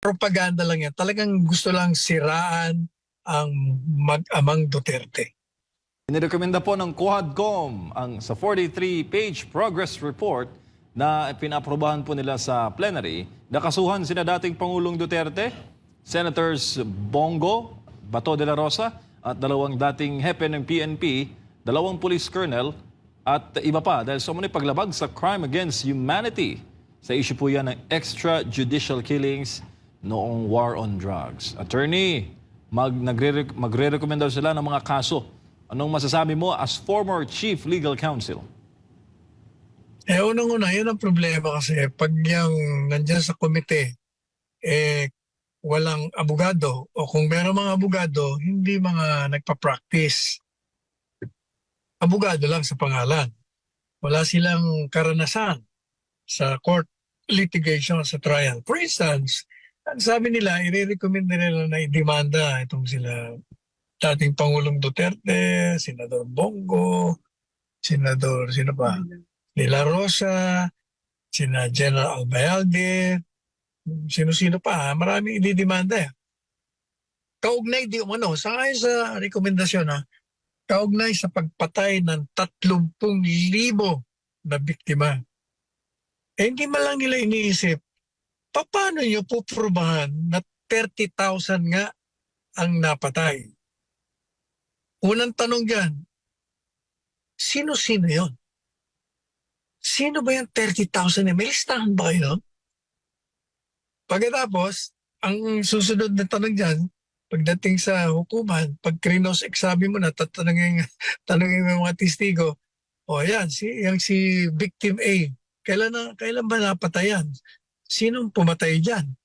propaganda lang yan. Talagang gusto lang siraan ang mag-amang Duterte. Inirekomenda po ng Quadcom ang sa 43-page progress report na pinaprobahan po nila sa plenary. Nakasuhan sina dating Pangulong Duterte, Senators Bongo, Bato de la Rosa at dalawang dating hepe ng PNP, dalawang police colonel at iba pa dahil sa paglabag sa crime against humanity. Sa issue po yan ng extrajudicial killings noong war on drugs. Attorney, mag, nagre, magre-recommend daw sila ng mga kaso. Anong masasabi mo as former chief legal counsel? Eh, unang-una, yun ang problema kasi pag yung nandyan sa komite, eh, walang abogado o kung meron mga abogado, hindi mga nagpa-practice. Abogado lang sa pangalan. Wala silang karanasan sa court litigation sa trial. For instance, sabi nila, i-recommend nila na i-demanda itong sila dating Pangulong Duterte, Senador Bongo, Senador, sino ba? De La Rosa, sina General Albayalde, sino-sino pa, maraming ididemanda. eh. Kaugnay di umano, sa ayon sa rekomendasyon ha, kaugnay sa pagpatay ng 30,000 na biktima. Eh, hindi man lang nila iniisip, paano nyo puprubahan na 30,000 nga ang napatay? Unang tanong dyan, sino-sino yon? Sino ba yung 30,000 na? May listahan ba kayo? Pagkatapos, ang susunod na tanong dyan, pagdating sa hukuman, pag krinos exabi mo na, tatanungin, tanungin mo yung mga testigo, o yan, si, yung si victim A, kailan, na, kailan ba napatayan? Sinong pumatay dyan?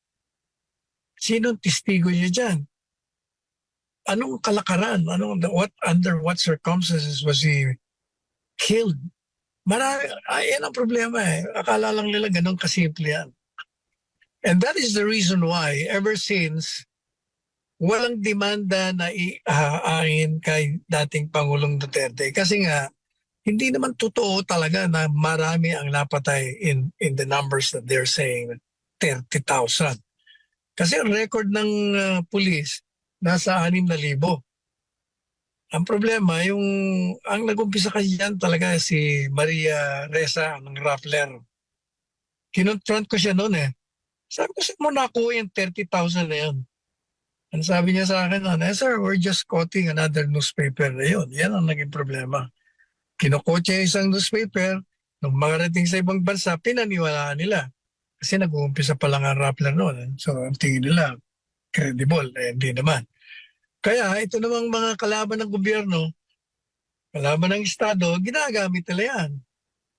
Sinong testigo niya dyan? Anong kalakaran? Anong, what, under what circumstances was he killed? Marami, ay, yan ang problema eh. Akala lang nila ganun kasimple yan. And that is the reason why, ever since, walang demanda na iaain kay dating Pangulong Duterte. Kasi nga, hindi naman totoo talaga na marami ang napatay in, in the numbers that they're saying, 30,000. Kasi ang record ng uh, pulis, nasa 6,000. Ang problema, yung ang nagumpisa kasi yan talaga si Maria Reza ng Rappler. Kinonfront ko siya noon eh. Sabi ko, saan mo nakuha yung 30,000 na yun? Ang sabi niya sa akin, eh sir, we're just quoting another newspaper na yun. Yan ang naging problema. Kinukot niya isang newspaper, nung makarating sa ibang bansa, pinaniwalaan nila. Kasi nag-uumpisa pa lang ang Rappler noon. So, ang tingin nila, credible. Eh, hindi naman. Kaya ito namang mga kalaban ng gobyerno, kalaban ng Estado, ginagamit nila yan.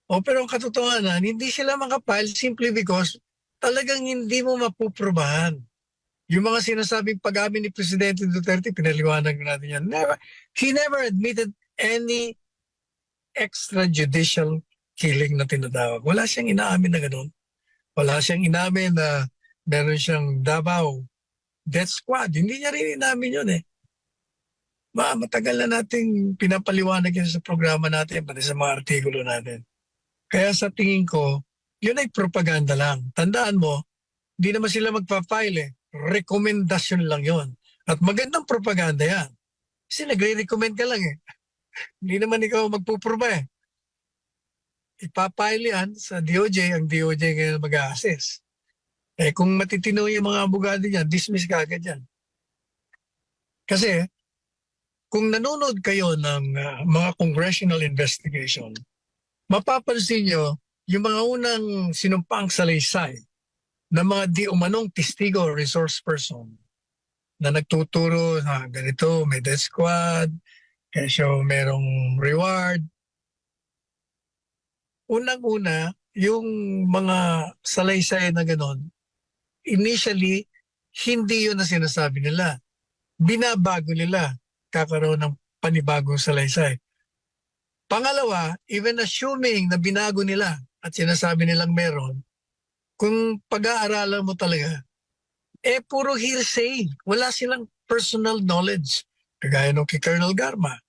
O pero ang katotohanan, hindi sila makapile simply because talagang hindi mo mapuprubahan. Yung mga sinasabing pag-amin ni Presidente Duterte, pinaliwanag natin yan. Never, he never admitted any extrajudicial killing na tinatawag. Wala siyang inaamin na ganun. Wala siyang inamin na meron siyang Davao death squad. Hindi niya rin inamin yun eh. Ma, matagal na nating pinapaliwanag yan sa programa natin, pati sa mga artikulo natin. Kaya sa tingin ko, yun ay propaganda lang. Tandaan mo, hindi naman sila magpa-file eh. Rekomendasyon lang yon. At magandang propaganda yan. Kasi nagre-recommend ka lang eh. Hindi naman ikaw magpuproba eh. Ipapile yan sa DOJ, ang DOJ ngayon mag-a-assess. Eh kung matitino yung mga abogado niyan, dismiss ka agad yan. Kasi kung nanonood kayo ng ah, mga congressional investigation, mapapansin nyo yung mga unang sinumpang salaysay ng mga di umanong testigo resource person na nagtuturo na ganito, may death squad, siya merong reward. Unang-una, yung mga salaysay na ganon, initially, hindi yun na sinasabi nila. Binabago nila kakaroon ng panibagong salaysay. Pangalawa, even assuming na binago nila at sinasabi nilang meron, kung pag-aaralan mo talaga, eh puro hearsay. Wala silang personal knowledge. Kagaya nung kay Colonel Garma.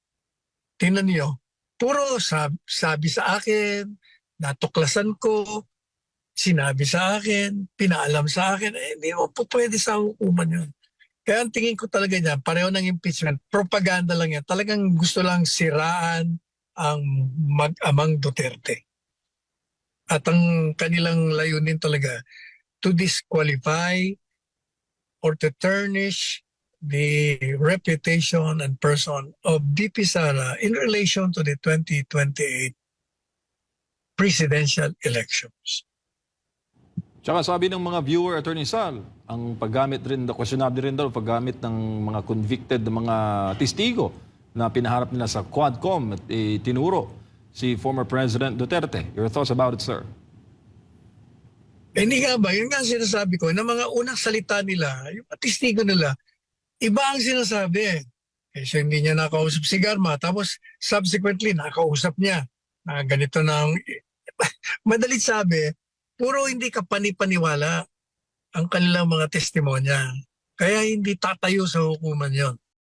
Tingnan niyo, puro sab- sabi sa akin, natuklasan ko, sinabi sa akin, pinaalam sa akin, eh, hindi mo po pwede sa hukuman yun. Kaya ang tingin ko talaga niyan, pareho ng impeachment, propaganda lang yan. Talagang gusto lang siraan ang mag-amang Duterte. At ang kanilang layunin talaga, to disqualify or to tarnish the reputation and person of DP Sara in relation to the 2028 presidential elections. Tsaka sabi ng mga viewer, Attorney Sal, ang paggamit rin, questionable rin daw, paggamit ng mga convicted mga testigo na pinaharap nila sa Quadcom at eh, tinuro si former President Duterte. Your thoughts about it, sir? Eh, hindi nga ba, yun nga ang sinasabi ko, na mga unang salita nila, yung mga testigo nila, iba ang sinasabi eh. Siya hindi niya nakausap si Garma, tapos subsequently nakausap niya na ganito ang... Madalit sabi, puro hindi ka panipaniwala ang kanilang mga testimonya. Kaya hindi tatayo sa hukuman yon.